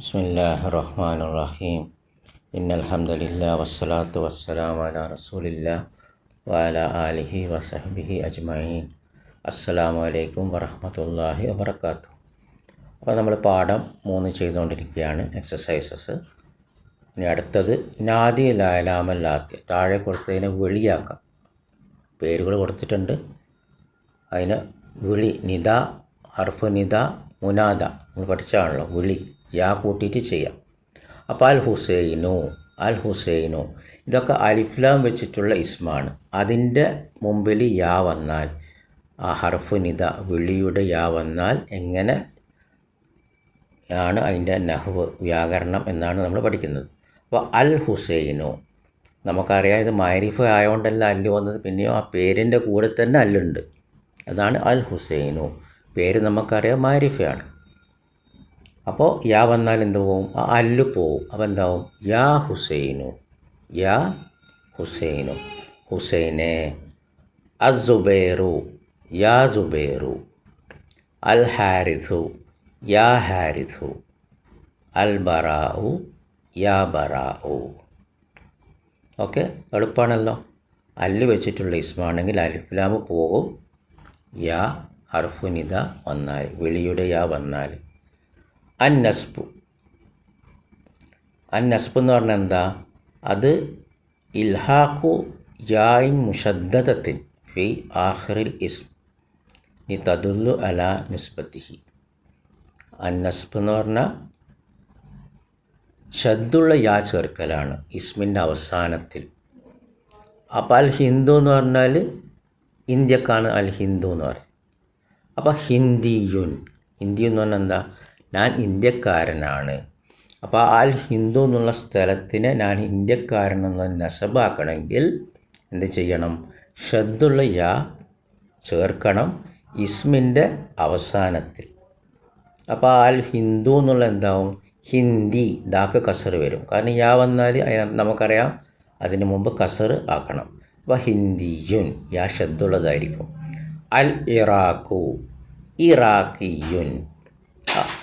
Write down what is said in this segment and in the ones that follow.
ബിസ്മില്ലാഹ് റഹ്മാൻ റഹീം ഇന്നൽഹമ്മദില്ല വസ്സലാത്തു വസ്സലാം അല റസൂലില്ല വാല ആലിഹി വസഹബിഹി അജ്മയീൻ അസ്സലാമു അലൈക്കും വറഹമത്തല്ലാഹി വബർക്കാത്തു അപ്പോൾ നമ്മൾ പാഠം മൂന്ന് ചെയ്തുകൊണ്ടിരിക്കുകയാണ് എക്സസൈസസ്. ഇനി അടുത്തത് നാദി ലായലാമല്ലാത്ത താഴെ കൊടുത്തതിനെ വെളിയാക്കാം. പേരുകൾ കൊടുത്തിട്ടുണ്ട്. അതിന് വിളി നിത ഹർഫ് നിത മുനാദ. നമ്മൾ പഠിച്ചതാണല്ലോ വിളി. യാ കൂട്ടിയിട്ട് ചെയ്യാം. അപ്പോൾ അൽ ഹുസൈനു അൽ ഹുസൈനു. ഇതൊക്കെ അലിഫ്ലാം വെച്ചിട്ടുള്ള ഇസ്മാണ്. അതിന്റെ മുമ്പിൽ യാ വന്നാൽ ആ ഹർഫ് നിത വിളിയുടെ യാ വന്നാൽ എങ്ങനെ ആണ് അതിന്റെ നഹ്വ് വ്യാകരണം എന്നാണ് നമ്മൾ പഠിക്കുന്നത്. അപ്പോൾ അൽ ഹുസൈനു. നമുക്കറിയാം ഇത് മാരിഫ് ആയതുകൊണ്ടല്ല അല്ല് വന്നത് പിന്നെയോ ആ പേരിന്റെ കൂടെ തന്നെ അല്ലുണ്ട്. അതാണ് അൽ ഹുസൈനു. പേര് നമുക്കറിയാം മാരിഫയാണ് അപ്പോൾ യാ വന്നാൽ എന്ത് പോവും? ആ അല്ല് പോവും. അപ്പോൾ എന്താവും? യാ ഹുസൈനു. യാ ഹുസൈനു. ഹുസൈനെ. അസുബേറു യാ സുബേറു. അൽ ഹാരിസു. യാ ഹാരിസു. അൽ ബറാഉ. യാ ബറാഉ. ഓക്കെ? എളുപ്പമാണല്ലോ അല്ല് വെച്ചിട്ടുള്ള ഇസ്മാണെങ്കിൽ അലിഫ്ലാമ് പോകും. യാ ഹർഫുനിത വന്നാൽ. വിളിയുടെ യാ വന്നാൽ. അന്നസ്ബു അന്നസ്ബ് എന്ന് പറഞ്ഞാൽ എന്താ? അത് ഇൽഹാഖു ജായിൻ മുഷദ്ദത്തിൻ ഫി ആഖിറിൽ ഇസ്ം നി തദുല്ലു അല നിസ്ബത്തിഹി. അന്നസ്ബ് എന്ന് പറഞ്ഞാൽ ഷദ്ദുള്ള യാ ചേർക്കലാണ് ഇസ്മിന്റെ അവസാനത്തിൽ. അപ്പോൾ അൽ ഹിന്ദു എന്ന് പറഞ്ഞാൽ ഇന്ത്യക്കാണ് അൽ ഹിന്ദു എന്ന് പറയും. അപ്പോൾ ഹിന്ദിയുൻ. ഹിന്ദി എന്ന് പറഞ്ഞാൽ എന്താ? ഞാൻ ഇന്ത്യക്കാരനാണ്. അപ്പോൾ ആൽ ഹിന്ദു എന്നുള്ള സ്ഥലത്തിന് ഞാൻ ഇന്ത്യക്കാരനെന്ന് നസബാക്കണമെങ്കിൽ എന്ത് ചെയ്യണം? ഷദ്ദുള്ള യാ ചേർക്കണം ഇസ്മിന്റെ അവസാനത്തിൽ. അപ്പോൾ ആൽ ഹിന്ദു എന്നുള്ള എന്താവും? ഹിന്ദി ദാക്ക് കസർ വരും. കാരണം യാ വന്നാൽ നമുക്കറിയാം അതിന് മുമ്പ് കസർ ആക്കണം. അപ്പോൾ ഹിന്ദിയുൻ യാ ഷദ്ദുള്ളതായിരിക്കും. അൽ ഇറാഖു ഇറാഖിയുൻ.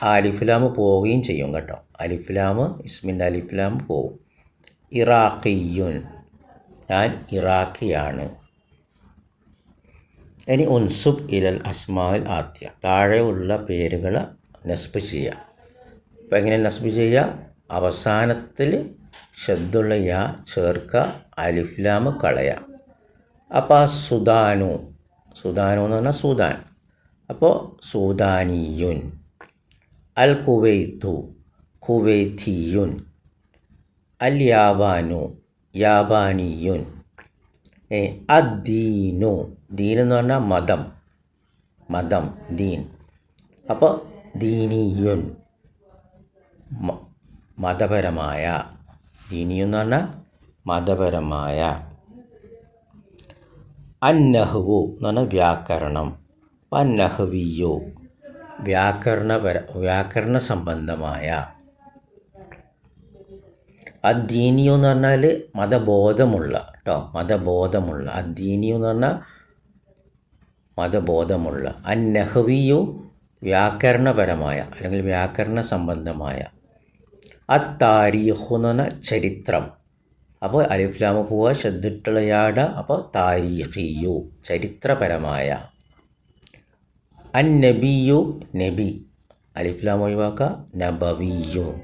അലിഫ്ലാമ് പോവുകയും ചെയ്യും കേട്ടോ. അലിഫ്ലാമ് ഇസ്മിന്റെ അലിഫ്ലാമ് പോവും. ഇറാഖിയുൻ ഞാൻ ഇറാഖിയാണ്. ഇനി ഉൻസുബ് ഇലൽ അസ്മാൽ ആദ്യ. താഴെയുള്ള പേരുകൾ നസ്ബ് ചെയ്യുക. അപ്പോൾ എങ്ങനെ നസ്ബ് ചെയ്യുക? അവസാനത്തിൽ ഷദ്ദുള്ള യാ ചേർക്കുക അലിഫ്ലാമ് കളയുക അപ്പോൾ സുദാനു. സുദാനു എന്ന് പറഞ്ഞാൽ സുദാൻ. അപ്പോൾ സുദാനിയുൻ അൽ കുവൈത്തു കുവൈത്തിയുൻ. അൽ യാബാനു യാബാനിയുൻ അദ്ദീനു. ദീൻ എന്ന് പറഞ്ഞാൽ മതം. മതം ദീൻ. അപ്പോൾ ദീനിയുൻ. മതപരമായ. ദീനിയു എന്ന് പറഞ്ഞാൽ മതപരമായ. അന്നഹുവു എന്ന് പറഞ്ഞാൽ വ്യാകരണം. അന്നഹവിയോ വ്യാകരണപര വ്യാകരണ സംബന്ധമായ അദ്ദീനിയു എന്ന് പറഞ്ഞാൽ മതബോധമുള്ള കേട്ടോ മതബോധമുള്ള. അദ്ദീനിയു എന്ന് പറഞ്ഞാൽ മതബോധമുള്ള. അന്നഹവിയു വ്യാകരണപരമായ അല്ലെങ്കിൽ വ്യാകരണ സംബന്ധമായ അത്താരീഖു എന്ന് പറഞ്ഞാൽ ചരിത്രം. അപ്പോൾ അലിഫ്ലാമ പോവുക ശ്രദ്ധിട്ടുള്ള യാട അപ്പോൾ താരിഹിയു ചരിത്രപരമായ. അൻ നബിയു നബി അലിഫ്ലാം ഒഴിവാക്കുക നബവിയു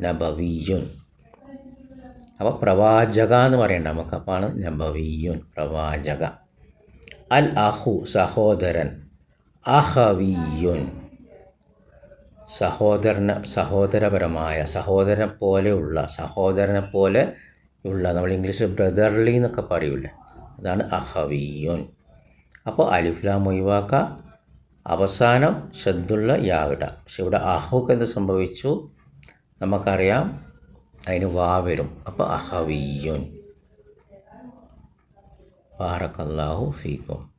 നബവിയുൻ അപ്പോൾ പ്രവാചക എന്ന് പറയണ്ട നമുക്ക്. അപ്പാണ് നബവിയുൻ പ്രവാചക. അൽ അഹു സഹോദരൻ. അഹവിയുൻ സഹോദരന സഹോദരപരമായ സഹോദരനെ പോലെയുള്ള സഹോദരനെ പോലെ ഉള്ള നമ്മൾ ഇംഗ്ലീഷിൽ ബ്രദർലി എന്നൊക്കെ പറയൂലേ. അതാണ് അഹവിയുൻ അപ്പോൾ അലിഫ്ലാം ഒഴിവാക്കുക അവസാനം ഷദ്ദുള്ള യാവിട പക്ഷെ ഇവിടെ അഹോക്ക് എന്ത് സംഭവിച്ചു? നമുക്കറിയാം അതിന് വാ വരും. അപ്പോൾ അഹവിയുൻ. ബാറക്കല്ലാഹു ഫീക്കും